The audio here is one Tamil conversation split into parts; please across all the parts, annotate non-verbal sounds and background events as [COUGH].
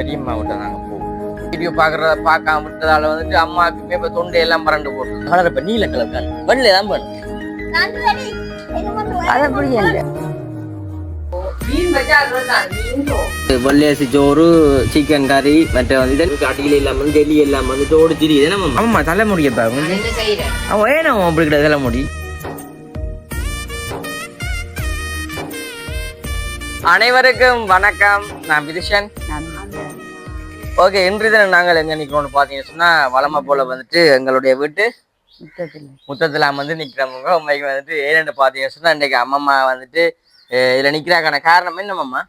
பெரியம்மா விட்ட நாங்க போவோம். வீடியோ பாக்குறத பார்க்காம விட்டதால வந்துட்டு அம்மாவுக்குமே இப்ப தொண்டை எல்லாம் பறண்டு போட்டு கலர் இப்ப நீல கலர் தான் வெள்ளை தான் இல்லை. வெள்ளையரிசி சோறு சிக்கன் கறி மற்ற வந்து அடியில் இல்லாம வந்து டெல்லி இல்லாம வந்து சோறு திரியுது என்ன ஆமா தலைமுடிய பாருங்க அவன் ஏன் அவன் அப்படி கிடையாது தலைமுடி? அனைவருக்கும் வணக்கம். நான் விதிஷன். ஓகே இன்று தினம் நாங்கள் எங்க நிக்கிறோம்னு பாத்தீங்கன்னு சொன்னா வளமை போல வந்துட்டு எங்களுடைய வீட்டு முத்தத்தில் வந்து நிக்கிறவங்க. உண்மைக்கு வந்துட்டு ஏன்னு பாத்தீங்கன்னு சொன்னா இன்னைக்கு அம்மம்மா வந்துட்டு இதுல நிக்கிறாக்கான காரணம் என்னம்மா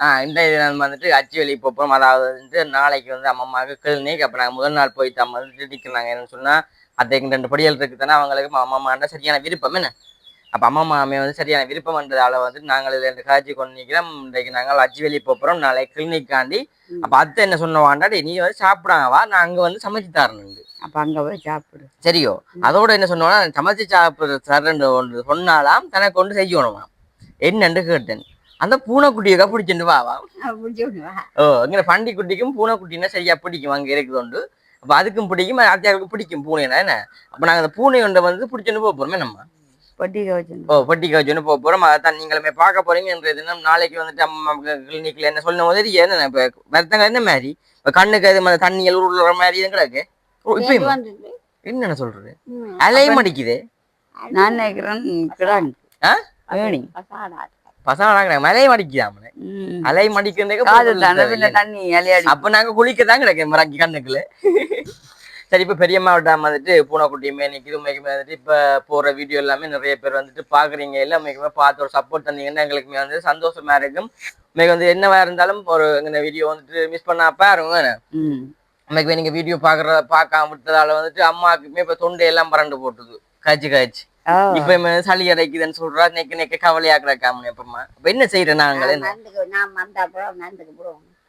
ஆ? இந்த இது நம்ம வந்துட்டு அச்சு வெளியே போகிறோம் அதாவது வந்து நாளைக்கு வந்து அம்மம்மாவுக்கு கிளினிக் அப்போ நாங்கள் முதல் நாள் போய் நம்ம வந்துட்டு நிற்கிறாங்க என்னன்னு சொன்னால் அத்தைக்கு ரெண்டு படிகள் இருக்குது தானே அவங்களுக்கு அம்மம்மாண்ட சரியான விருப்பம் என்ன? அப்போ அம்மா மாமே வந்து சரியான விருப்பம்ன்றதால வந்து நாங்கள் இதில் காய்ச்சி கொண்டு நிற்கிறோம். இன்றைக்கு நாங்கள் அச்சு வெளியே போகிறோம் நாளைக்கு கிளினிக்காண்டி அப்போ அத்தை என்ன சொன்னவாண்டா "டேய், நீ வந்து சாப்பிடாங்க வா. நான் அங்கே வந்து சமைச்சு தரணுண்டு அப்ப அங்க போய் சாப்பிடு. சரியோ? அதோட என்ன சொன்னோன்னா சமைச்சு சாப்பிட்ற தரேன் ஒன்று சொன்னாலாம் தனக்கு கொண்டு செய்யணுமா. என்னன்னு கேட்டேன். அந்த பூனைக்குட்டியக்கா பிடிச்சிட்டு வா வா. ஓ இங்கே பண்டி குட்டிக்கும் பூனை குட்டினா சரியா பிடிக்கும். அங்கே இருக்குது உண்டு. அப்போ அதுக்கும் பிடிக்கும் அத்தியாவுக்கும் பிடிக்கும் பூனைனா என்ன? அப்போ நாங்கள் அந்த பூனை ஒன்றை வந்து பிடிச்சிட்டு போக போகிறோமே நம்ம. ஓ பட்டி கவச்சுன்னு போக போகிறோம் அதான் நீங்களுமே பார்க்க போறீங்க. என்ற தினம் நாளைக்கு வந்துட்டு அம்மா கிளினிக்கில் என்ன சொல்லும் போது என்ன இப்போ வருத்தங்க என்ன மாதிரி? இப்போ கண்ணுக்கு அது மாதிரி தண்ணியல் உருளுற மாதிரி எதுவும் கிடக்கு ஓ, இப்பயும்? என்னென்ன சொல்றது? அலையும் அடிக்குது நான் நினைக்கிறேன் கிடாங்க ஆ? வேணி பசங்க கிடக்கு மலையும் அடிக்குதாமனே ம். அலையும் அடிக்கிறதுக்கு காது பொருள் தானே தேவையில்லை. பின்ன தண்ணி அலையாடி. அப்ப நாங்க குளிக்க தான் கிடைக்கும் மறக்கி கண்ணுக்குள்ள. சரி இப்ப பெரியம்மா டாம் வந்துட்டு பூனைக்குட்டியுமே நிக்குது உண்மைக்குமே வந்துட்டு இப்ப போற வீடியோ எல்லாமே நிறைய பேர் வந்துட்டு பாக்குறீங்க. இல்ல உண்மைக்குமே பார்த்து ஒரு சப்போர்ட் தந்தீங்கன்னா எங்களுக்குமே வந்து சந்தோஷமா இருக்கும். உண்மைக்கு வந்து என்னவா இருந்தாலும் ஒரு இந்த வீடியோ வந்துட்டு மிஸ் பண்ணா பாருங்க ம். உண்மைக்குமே நீங்க வீடியோ பாக்குற பார்க்காம விட்டதால வந்துட்டு அம்மாவுக்குமே இப்ப தொண்டை எல்லாம் பறண்டு போட்டுது காய்ச்சி காய்ச்சி இப்ப சளி அடைக்குதுன்னு சொல்றா நெக்க நெக்க கவலையா கிடக்காம எப்பமா இப்ப என்ன செய்யறேன் நாங்களே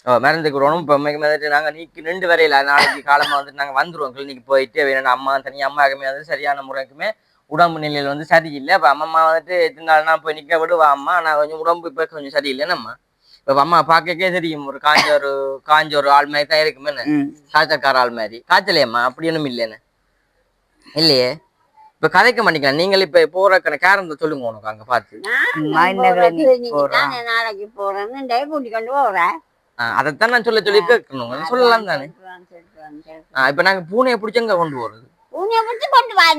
ஓ மறந்துக்கிறோம் இப்போ வந்துட்டு நாங்கள் நீக்கி நின்று வரையில நாளைக்கு காலமாக வந்துட்டு நாங்கள் வந்துருவோம். கிளினிக் போயிட்டு வேணும் அம்மா தனி அம்மாவுக்குமே வந்து சரியான முறைக்குமே உடம்பு நிலையில் வந்து சரியில்லை. அப்போ அம்மா வந்துட்டு நாள் நான் போய் நிற்க விடுவா அம்மா. நான் கொஞ்சம் உடம்பு இப்போ கொஞ்சம் சரியில்லை நம்ம இப்போ அம்மா பார்க்கக்கே தெரியும். ஒரு காஞ்ச ஒரு காஞ்ச ஒரு ஆள் மாதிரி தான் இருக்குமே காய்ச்சல்கார ஆள் மாதிரி. காய்ச்சலையம்மா? அப்படி ஒன்றும் இல்லைன்னு. இல்லையே? இப்போ கதைக்க மாட்டேங்கிறேன். நீங்கள் இப்போ போகிற காரணத்தை சொல்லுங்க உனக்கு அங்கே பார்த்து. போறோம் நாளைக்கு போறேன்னு டே கூட்டி கொண்டு போறேன் அதைத்தான் நான் சொல்ல சொல்லி கேட்கணும். சொல்லலாம் தானே? இப்போ நாங்கள் பூனையை பிடிச்சங்க கொண்டு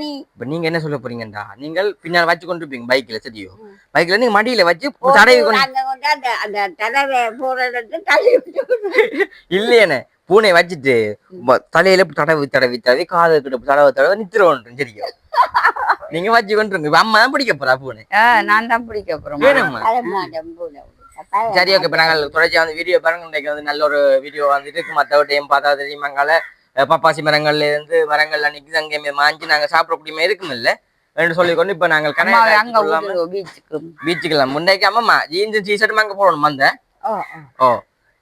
நீ. இப்ப நீங்க என்ன சொல்ல போறீங்கடா? நீங்கள் பின்னால் வச்சு கொண்டு இருப்பீங்க பைக்ல சரியோ? பைக்ல நீங்க மடியில வச்சு தடவி இல்லையேனே பூனை வச்சுட்டு தலையில தடவி தடவி தடவி காது கிட்ட தடவை தடவை நித்திரம் சரியா? நீங்க வச்சு கொண்டு அம்மா தான் பிடிக்க போறா பூனை? நான் தான் பிடிக்க போல சரி ஓகே இப்ப நாங்கள் தொடர்ச்சியா வந்து வீடியோ பாருங்க. இன்னைக்கு வந்து நல்ல ஒரு வீடியோ வந்துட்டு மற்ற டைம் பார்த்தா தெரியுமாங்கால பப்பாசி மரங்கள்ல இருந்து மரங்கள்ல நிக்குது அங்கே மாஞ்சி நாங்க சாப்பிடக்கூடிய இருக்கும் இல்ல என்று சொல்லிக்கொண்டு இப்ப நாங்கள் பீச்சுக்கு பீச்சுக்கெல்லாம் முன்னைக்கு அம்மா ஜீன்ஸ் டிஷர்ட் அங்க போடணும் அந்த? ஓ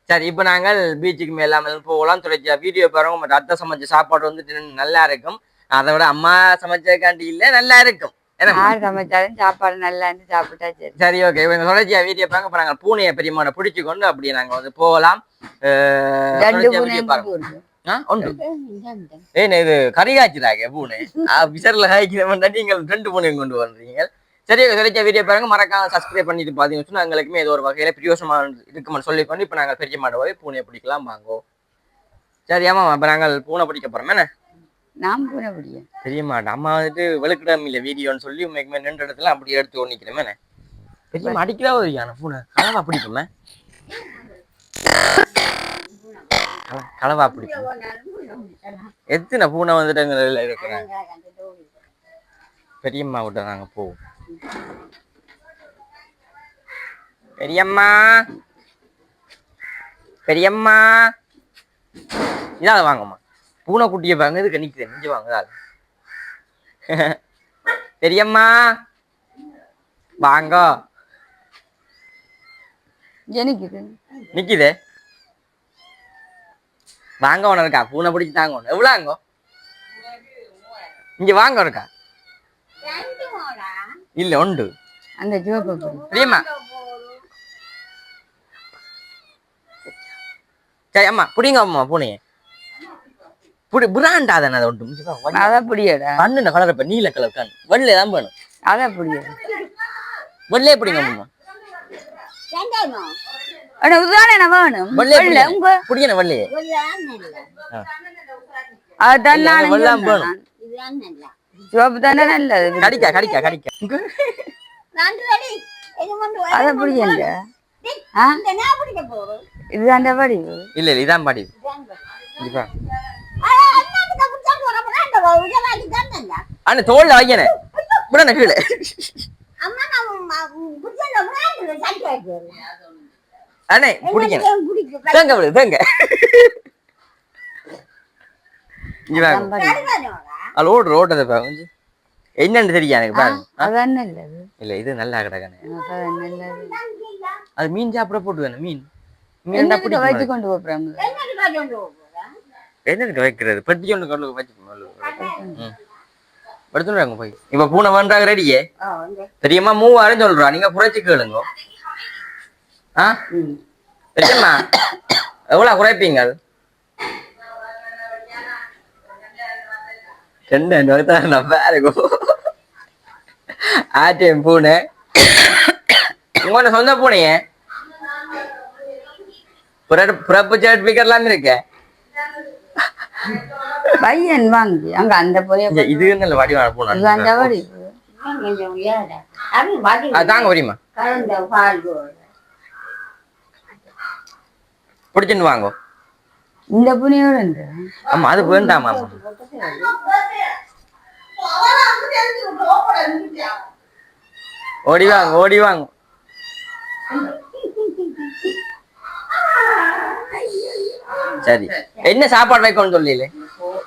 சரி இப்போ நாங்கள் பீச்சுக்கு மேலாமல் போகலாம். தொடர்ச்சியா வீடியோ பாருங்க. மற்ற அத்தை சமைச்ச சாப்பாடு வந்துட்டு நல்லா இருக்கும். அதை விட அம்மா சமைச்சதுக்காண்டி இல்லை நல்லா இருக்கும். யார் சமைச்சாலும் சாப்பாடு நல்லா இருந்து சாப்பிட்டா சரி. சரி ஓகே இவங்க தொடர்ச்சியா வீடியோ பாருங்க. இப்போ நாங்கள் பூனையை பெரியமான பிடிச்சு கொண்டு அப்படியே நாங்கள் வந்து போகலாம். பூனை இது கறி காய்ச்சிடாங்க பூனை விசரில் காய்க்கிறவன் நீங்கள் ரெண்டு பூனையும் கொண்டு வர்றீங்க. சரி தொடர்ச்சியா வீடியோ பாருங்க. மறக்காம சப்ஸ்கிரைப் பண்ணிட்டு பார்த்தீங்கன்னு சொன்னா எங்களுக்குமே ஏதோ ஒரு வகையில பிரியோசமா இருக்குமென்னு சொல்லிக்கொண்டு இப்போ நாங்கள் பெரிய மாட போய் பூனையை பிடிக்கலாம் வாங்கோ. சரி ஆமா இப்போ நாங்கள் பூனை பிடிக்க போறோம். என்ன? நான் போன பிடிக்கும் பெரிய நம்ம அம்மா வந்துட்டு விளக்கிடம் இல்லை வீடியோன்னு சொல்லி உண்மைக்குமே நின்ற இடத்துல அப்படி எடுத்து ஒன்னிக்கிறேன் பெரியம்மா பெரிய ஒரு யான பூனை. களவா பிடிக்குமே? கலவா பிடிக்கும்? எத்தனை பூனை வந்துட்டு எங்க இருக்கிறேன் பெரியம்மா விட்ட நாங்கள் போவோம். பெரியம்மா! பெரியம்மா! இதால வாங்கம்மா. பூனை குட்டியை பாருங்க இதுக்கு நிக்குது நெஞ்சு வாங்க இதால. பெரியம்மா வாங்க. ஜனிக்குது நிக்குதே. வாங்க ஒன்று இருக்கா? பூனை பிடிச்சி தாங்க ஒன்று எவ்வளோ அங்கோ இங்க வாங்க இருக்கா? இல்ல உண்டு. அந்த சிவப்பு பெரியம்மா. சரி அம்மா புடிங்க அம்மா பூனையை. புடி பிராண்டா தானே அதை ஒன்று? அதை பிடியடா. கண்ணு கலர் இப்ப நீல கலர் கண். வெள்ளை தான் வேணும். அதை அம்மா? வெள்ளையே. வெள்ளை. இதுதான் நல்லா. சிவப்பு தானே நல்லது. கடிக்கா கடிக்கா கடிக்கா. அதை பிடிக்கல ஆ? இந்த நான் பிடிக்க போறோம் இதுதான் வடிவு. இல்ல இல்ல இதான் பாடி கண்டிப்பா அண்ணாத்துக்கு பிடிச்சா போறோம்னா இந்த உஜவாடி தான் நல்லா அண்ணா தோல்ல வைக்கணே விடணே கீழே. அண்ணே பிடிக்கணும் தேங்க விடு தேங்க அது ஓடுற ஓட்டதை பாருங்க என்னன்னு தெரியும் எனக்கு பாருங்க இல்ல இது நல்லா நல்லது அது மீன் சாப்பிட போட்டு வேணும் மீன். மீன் பிடிக்கும் கொண்டு போறேன் என்னதுக்கு வைக்கிறது பெட்டி ஒன்று கொண்டு வச்சு எடுத்துட்டு போய். இப்ப பூனை பண்றாங்க ரெடியே தெரியுமா மூவாயிரம் சொல்றா. நீங்க குறைச்சு கேளுங்க. ஆ? தெரியுமா எவ்வளவு குறைப்பீங்க அது? ரெண்டு நான் பாருங்க ஆட்டியம் பூனை. உங்களோட சொந்த பூனையே? பிறப்பு பிறப்பு சர்டிபிகேட்லாம் இருக்கு. பையன் வாங்கி அங்க அந்த போய் இது நல்ல வடிவான பூனை இது அந்த வாடி. அது தாங்க முடியுமா கலந்த பால் வாங்க. இந்த புனியோட இருந்து ஆமா அது வேண்டாமா? ஓடி வாங்க ஓடி வாங்க. சரி. என்ன சாப்பாடு வைக்கணும்னு சொல்லல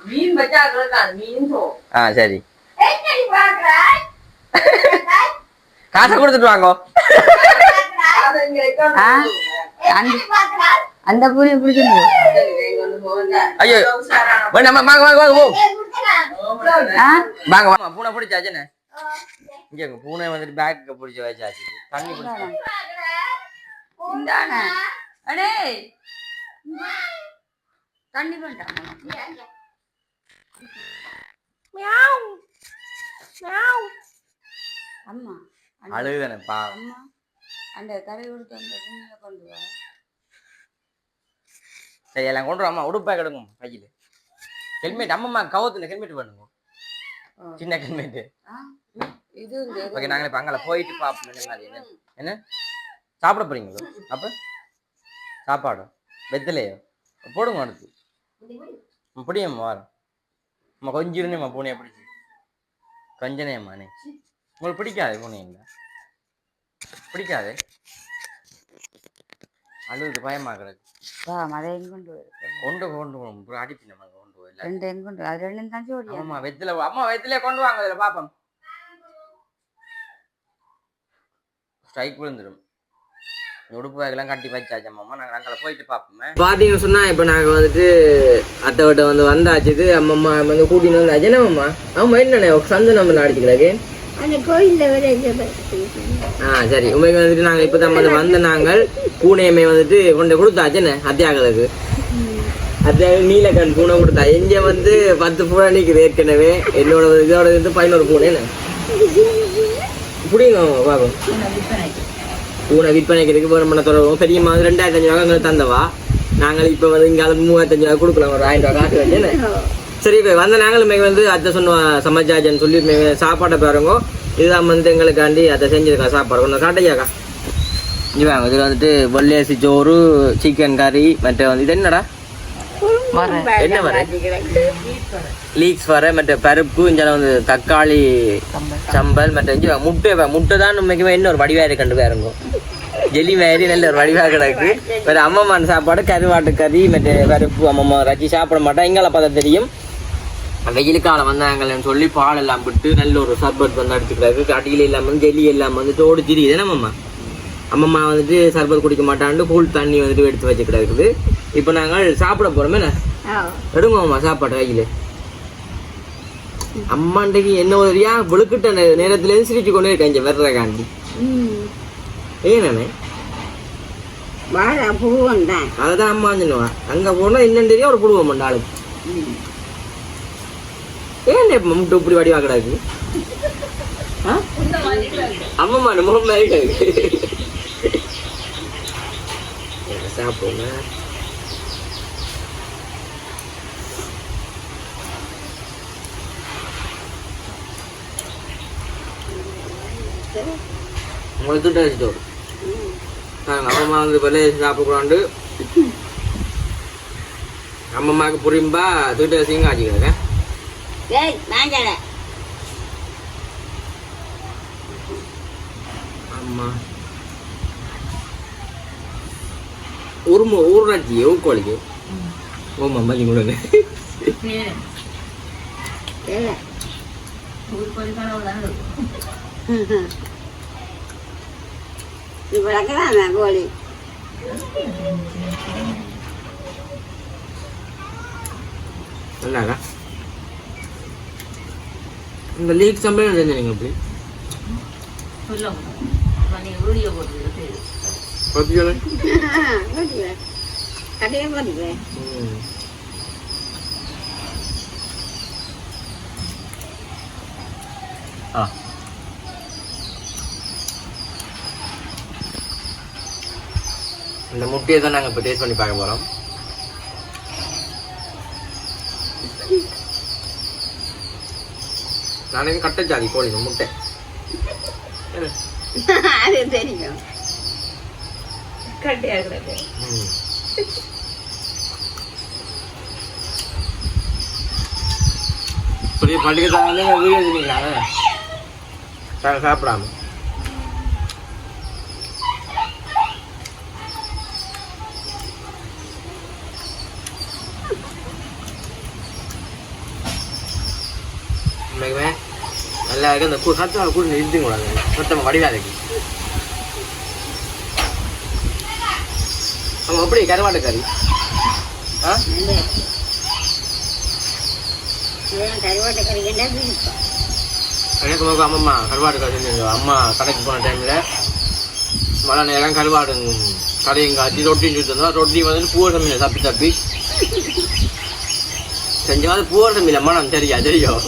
மீன் மீன் ஆ சரி. காசை கொடுத்துட்டு வாங்க. அந்த வந்து போங்க. ஐயோ. வேண்டாம் வாங்க வாங்க வாங்க வாங்க வாங்க. பூனை பிடிச்சாச்சுண்ணே இங்க இங்க பூனை வந்துட்டு பேக்கு பிடிச்சி வச்சாச்சு. தண்ணி பிடிச்சி. அடே தண்ணி வேண்டாம் அம்மா? அந்த- அழுகுதானே பா. அம்மா அந்த தலை கொடுத்து அந்த புண்ணிய கொண்டு வா. சரி எல்லாம் கொண்டு வாம்மா. உடுப்பா கிடக்கும் கையில். ஹெல்மெட் அம்மம்மா கவுத்துல ஹெல்மெட் பண்ணுங்க சின்ன ஹெல்மெட். ஆ இது. ஓகே நாங்களே இப்போ அங்கே போயிட்டு பார்ப்போம் என்ன? சாப்பிட போறீங்களோ? அப்போ? சாப்பாடு? வெத்தலையோ? போடுங்க அடுத்து. பிடியம்மா வாரம் அம்மா கொஞ்சம் இருந்தேம்மா பூனையை பிடிச்சி. கொஞ்சனேம்மா நீ உங்களுக்கு பிடிக்காது பூனைங்களா பிடிக்காது? அழுகுது பயமா கிடக்கு. வா மதையும் கொண்டு கொண்டு கொண்டு அடிப்பின கொண்டு போயில ரெண்டு எங்க கொண்டு. அது ரெண்டும் தான் ஜோடியா ஆமா வெத்தில அம்மா வெத்திலே கொண்டு வாங்க இதுல பாப்போம் ஸ்ட்ரைக் விழுந்துடும் உடுப்பு பேக்கெல்லாம் கட்டி வச்சாச்சு அம்மா. நாங்கள் அங்கே போயிட்டு பார்ப்போமே பார்த்தீங்கன்னு சொன்னா இப்போ நாங்கள் வந்துட்டு அத்தை விட்ட வந்து வந்தாச்சு அம்மம்மா வந்து கூட்டின்னு வந்தாச்சு. என்னம்மா ஆமா என்னண்ணே சந்து நம்ம வர ஆ சரி. உண்மைக்கு வந்துட்டு நாங்கள் இப்போ தான் வந்து வந்த நாங்கள் பூனையுமே வந்துட்டு கொண்டு கொடுத்தாச்சுண்ணே அத்தியாகளுக்கு அத்தியாக நீலக்கண் பூனை கொடுத்தா. எங்க வந்து பத்து பூனை நிற்குது ஏற்கனவே. என்னோட இதோட வந்து பதினோரு பூனை என்ன? புடிங்க பாப்போம். பூனை விற்பனைக்கு இருக்கு வேணும் பண்ண தொடரும் பெரியம்மா வந்து ரெண்டாயிரத்தி அஞ்சு ரூபா எங்களுக்கு தந்தவா? நாங்கள் இப்போ வந்து இங்கே மூவாயிரத்தஞ்சு ரூபா கொடுக்கலாம். ஒரு ஆயிரம் ரூபா காசு வச்சு? சரி இப்போ வந்த நாங்கள் இன்றைக்கி வந்து அத்தை சொன்ன சமைச்சாச்சுன்னு சொல்லி சாப்பாட்டை பாருங்க. இதுதான் வந்து எங்களுக்காண்டி அதை செஞ்சிருக்கா சாப்பாடு. கொஞ்சம் காட்டையாக்கா வாங்க இதில் வந்துட்டு வெள்ளையரிசி சோறு சிக்கன் கறி மற்ற வந்து இது என்னடா? என்ன வர லீக்ஸ் வர மற்ற பருப்பு இங்கே வந்து தக்காளி சம்பல். மற்ற இஞ்சி முட்டை முட்டை தான் உண்மைக்குமே என்ன ஒரு வடிவாக கண்டு பாருங்க. ஜெலி மாதிரி நல்ல ஒரு வடிவாக கிடக்கு. வேறு அம்மம்மான் சாப்பாடு கருவாட்டு கறி மற்ற பருப்பு அம்மம்மா ரச்சி சாப்பிட மாட்டா. எங்களை பார்த்தா தெரியும். வெயில் காலம் வந்தாங்கன்னு சொல்லி பால் எல்லாம் விட்டு நல்ல ஒரு சர்பத் வந்து எடுத்துக்கிறாரு அடியில் எல்லாம் வந்து ஜெல்லி எல்லாம் வந்து தோடு திரியுது என்ன அம்மம்மா? அம்மம்மா வந்துட்டு சர்பத் குடிக்க மாட்டான்ட்டு கூல் தண்ணி வந்துட்டு எடுத்து வச்சு கிடக்குது இப்போ நாங்கள் சாப்பிட போகிறோமே என்ன? எடுங்க அம்மா சாப்பாடு கையில். அம்மாண்டைக்கு என்ன உதவியா? விழுக்கிட்ட நேரத்துல சிரிச்சு கொண்டே இருக்கேன் இங்க வர்ற காண்டி. ஏனே வாழை பூவும் தான் அதுதான் அம்மா சொல்லுவான் அங்க போனா இன்னும் தெரியும் ஒரு புழுவம் பண்ண ஆளுக்கு. ஏன் இப்ப முட்டை இப்படி வடிவா கிடக்கு ஆ? அம்மம்மா நம்ம மாதிரி சாப்பிடுங்க உங்களுக்கு திட்ட வச்சுட்டோம் நாங்கள் அம்மா வந்து வெளியே சாப்பிடக்கூடாண்டு அம்மம்மாவுக்கு புரியும்பா திட்ட ஏய் நாஞ்சல அம்மா. உரும ஊராட்சி ஊக்கோழிக்கு ஓமா மல்லி கொடுங்க ஏல இவ்வளோக்குதான் கோழி நல்லாக்கா இந்த லீக் சம்பளம் செஞ்சீங்க எப்படி பத்தி சொல்லுங்க கடையை போட்டுக்கிறேன் ம். ஆ இந்த முட்டையை தான் நாங்கள் இப்போ டேஸ்ட் பண்ணி பார்க்க போகிறோம் நானே கட்ட ஜாதி கோழி முட்டை? [LAUGHS] அது தெரியும். பெரிய பண்டிகை தான் வீடியோ சாப்பிடாம உண்மைக்குமே நல்லா இருக்கு அந்த கூ சத்தம் கூட நிறுத்தி கூடாது சத்தம் வடிவாதைக்கு அவங்க எப்படி கருவாட்டு கறி ஆ எனக்கு முகம் அம்மம்மா கருவாடு கறி அம்மா கடைக்கு போன டைமில் மழை நேரம் கருவாடு கடையும் காய்ச்சி ரொட்டியும் சுத்தம் ரொட்டி வந்து பூவர் சமையல் தப்பி தப்பி செஞ்சவாது பூவர் சமையல் மனம் தெரியா தெரியும்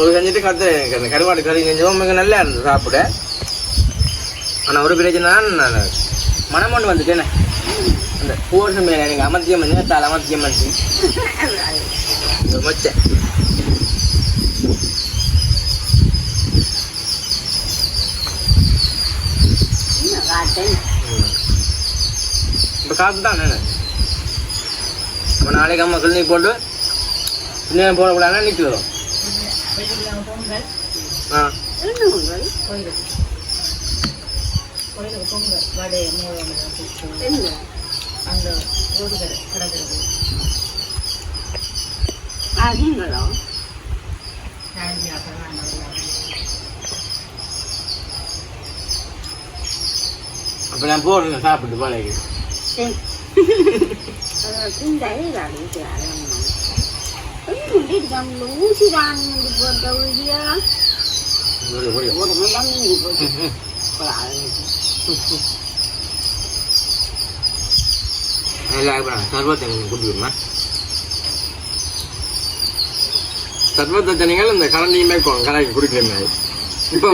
ஒரு செஞ்சுட்டு கற்று எனக்கு அந்த கருவாடு கறி செஞ்சோம். மிக நல்லா இருந்தது சாப்பிட. ஆனால் ஒரு பிரச்சனை நான் மனம் கொண்டு அந்த பூவர் மேலே எனக்கு அமர்த்தியம் பண்ணி தால் அமர்த்தியம் பண்ணி மொச்சை. இப்போ காசு தான் நான் அப்போ நாளைக்கு அம்மா கிளினிக் போட்டு இன்னும் போடக்கூடாதுன்னா நிற்கிறோம் ஆ. இன்னும் உங்கள் எங்க? ஆ, நீங்களோ? அப்போ நான் போடுறேன் சாப்பிட்டு பாலைக்கு சரி. [LAUGHS] அது குண்டாய் அடிச்சு அழகா. ஒண்ணும் இருக்காங்க ஊசி வாங்கி போட்ட ஊசியா ஒரு ஒரு ஒரு முடம் நீங்கி போச்சு ஒரு அழகு. நல்லா அப்புறம் சர்வத்தை கொஞ்சம் குடிக்கணுமா சர்வத்தை தண்ணிகள் இந்த கரண்டியுமே கரைக்கு குடிக்கிறேன் இப்போ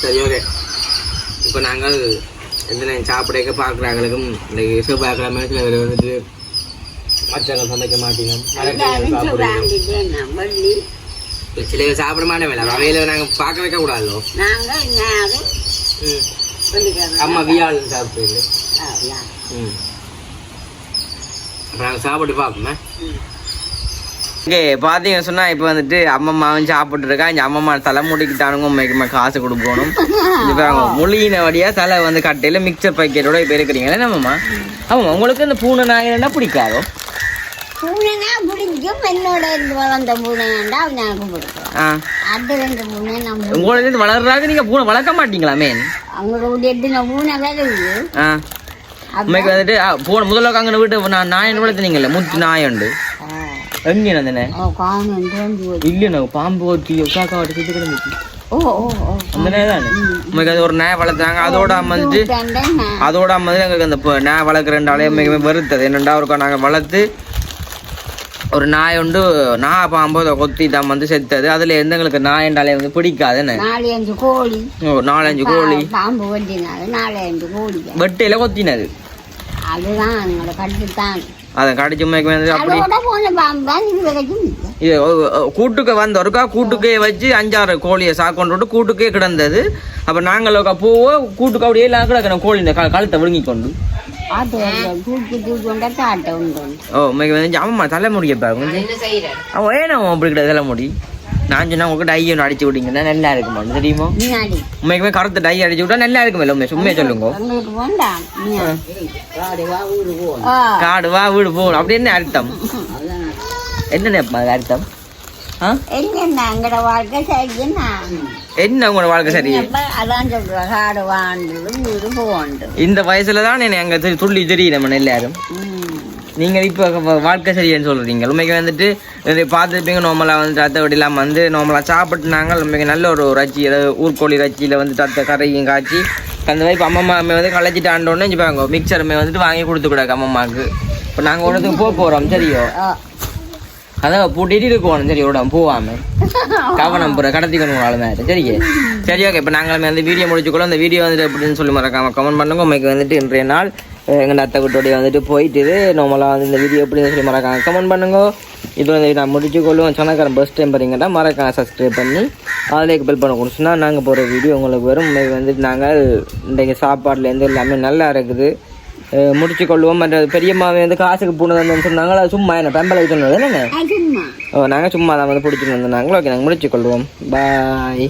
சரி ஓகே இப்போ நாங்கள் எந்த சாப்பிடக்க பார்க்குறாங்களுக்கும் இந்த செவ்வாய்க்கிழமை சில பேர் வந்துட்டு மற்றவங்க சமைக்க மாட்டீங்க சில சாப்பிட மாட்டேன் வேலை. அவையில நாங்கள் பார்க்க வைக்க கூடாதோ? அம்மா வியாழ் சாப்பிட்டு. ம். நாங்கள் சாப்பிட்டு பார்ப்போமே. ஓகே பார்த்தீங்க சொன்னால் இப்போ வந்துட்டு அம்மம்மாவும் சாப்பிட்டு இருக்கா இந்த அம்மம்மா தலை முடிக்கிட்டானுங்க. உண்மைக்குமே காசு கொடுக்கணும் இது பாருங்க மொழியின வழியாக தலை வந்து கட்டையில் மிக்சர் பாக்கெட்டோட இப்போ இருக்கிறீங்களே நம்மம்மா ஆமாம் உங்களுக்கு இந்த பூனை நாயினா பிடிக்காதோ? பூனைனா பிடிக்கும். என்னோட வளர்ந்த பூனைண்டா எனக்கு பிடிக்கும். ஆ. அது ரெண்டு பூனை நம்ம உங்களுக்கு இருந்து வளர்றாங்க நீங்கள் பூனை வளர்க்க மாட்டீங்களா மேன் அவங்களோட எட்டு பூனை விளையுது ஆ. அப்ப உண்மைக்கு வந்துட்டு பூனை முதல்ல அங்கே வீட்டு நான் நாயன் வளர்த்துனீங்கல்ல? முத்து நாய் உண்டு. எங்கே நந்தனே. இல்லைண்ணா பாம்பு ஓட்டி காக்கா ஓட்டி சுற்றி கிடந்துச்சு ஓ ஓ அது ஒரு நாய் வளர்த்தாங்க. அதோட நான் அதோட வந்து எங்களுக்கு அந்த நாய் வளர்க்குற ரெண்டாலே மிகவும் வெறுத்தது. என்னண்டா ஒருக்கா நாங்கள் வளர்த்து ஒரு நாய் உண்டு நாய் பாம்பு கொத்தி தான் வந்து செத்தது. அதில் எந்த எங்களுக்கு நாயண்டாலே வந்து பிடிக்காது என்ன? நாலு அஞ்சு கோழி. ஓ நாலஞ்சு கோழி. பாம்பு வெட்டினாரு நாலு அஞ்சு கோழி வெட்டையில கொத்தினது. அதுதான் எங்களோட கட்டு தான் அதை கடிச்சு மேய்க்க அப்படி. இது கூட்டுக்கு வந்த ஒருக்கா கூட்டுக்கே வச்சு அஞ்சாறு கோழியை சாக்கொண்டு விட்டு கூட்டுக்கே கிடந்தது. அப்போ நாங்கள் ஒருக்கா போவோ கூட்டுக்கு அப்படியே எல்லாம் கிடக்கணும் கோழி கழுத்தை விழுங்கி கொண்டு ஓ மிக வந்து ஆமாம்மா தலைமுடிய பாருங்க என்ன செய்யற அவன் ஏன் அவன் அப்படி கிடையாது தலைமுடி? நான் சொன்னா உங்களுக்கு டை ஒன்று அடிச்சு விட்டீங்கன்னா நல்லா இருக்குமா? தெரியுமா? உண்மைக்குமே கருத்து டை அடிச்சு விட்டா நல்லா இருக்குமே உண்மை சும்மையை சொல்லுங்க. காடு வா வீடு போ அப்படின்னு அர்த்தம்? என்ன அர்த்தம்? ஆ? என்ன வாழ்க்கை என்ன? உங்களோட வாழ்க்கை சரி? அதான் காடு வாண்டு இந்த வயசுல தான் என்ன அங்க துள்ளி தெரியும் நம்ம எல்லாரும். நீங்க இப்போ வாழ்க்கை சரின்னு சொல்றீங்க. உண்மைக்கு வந்துட்டு பார்த்துருப்பீங்க நார்மலா வந்து ரத்த வெடிலாம் வந்து நார்மலா சாப்பிட்டு நாங்கள் உண்மைக்கு நல்ல ஒரு ரச்சி அதாவது ஊர்கோழி ரச்சியில வந்து தத்த கரையும் காய்ச்சி அந்த மாதிரி இப்போ அம்மம்மா அம்மை வந்து களைச்சிட்டு ஆண்டோன்னு வச்சுப்பாங்க மிக்சர் அம்மை வந்துட்டு வாங்கி கொடுத்து கூடாது அம்மம்மாவுக்கு. இப்போ நாங்கள் ஒன்றதுக்கு போக போகிறோம் சரியோ? அதான் பூட்டிட்டு இருக்கணும் சரி விடம் போவாம கவனம் புற கடத்திக்கணும் ஆளுமே சரிங்க சரி? ஓகே இப்போ நாங்கள் வந்து வீடியோ முடிச்சுக்கொள்ள அந்த வீடியோ வந்துட்டு எப்படின்னு சொல்லி மறக்காம கமெண்ட் பண்ணுங்க. உங்களுக்கு வந்துட்டு இன்றைய நாள் எங்கள் அத்தை குட்டோடைய வந்துட்டு போயிட்டு நார்மலாக வந்து இந்த வீடியோ எப்படின்னு சொல்லி மறக்காம கமெண்ட் பண்ணுங்க. இது வந்து நான் முடிச்சுக்கொள்ளுவோம் சொன்னக்காரன் ஃபஸ்ட் டைம் பாருங்கன்னா மறக்காம சப்ஸ்கிரைப் பண்ணி அதில் பெல் பண்ண கொடுத்துன்னா நாங்கள் போகிற வீடியோ உங்களுக்கு வரும். வந்துட்டு நாங்கள் இன்றைக்கு சாப்பாடுலேருந்து எல்லாமே நல்லா இருக்குது. அஹ் முடிச்சுக்கொள்வோம் மற்ற பெரியம்மாவை வந்து காசுக்கு பூனதுன்னு சொன்னாங்க. அது சும்மா என்ன பெம்பளை சொன்னது என்னங்க? ஓ நாங்கள் சும்மா தான் வந்து பிடிச்சிட்டு வந்தோம். நாங்களும் ஓகே நாங்கள் முடிச்சுக்கொள்வோம் பாய்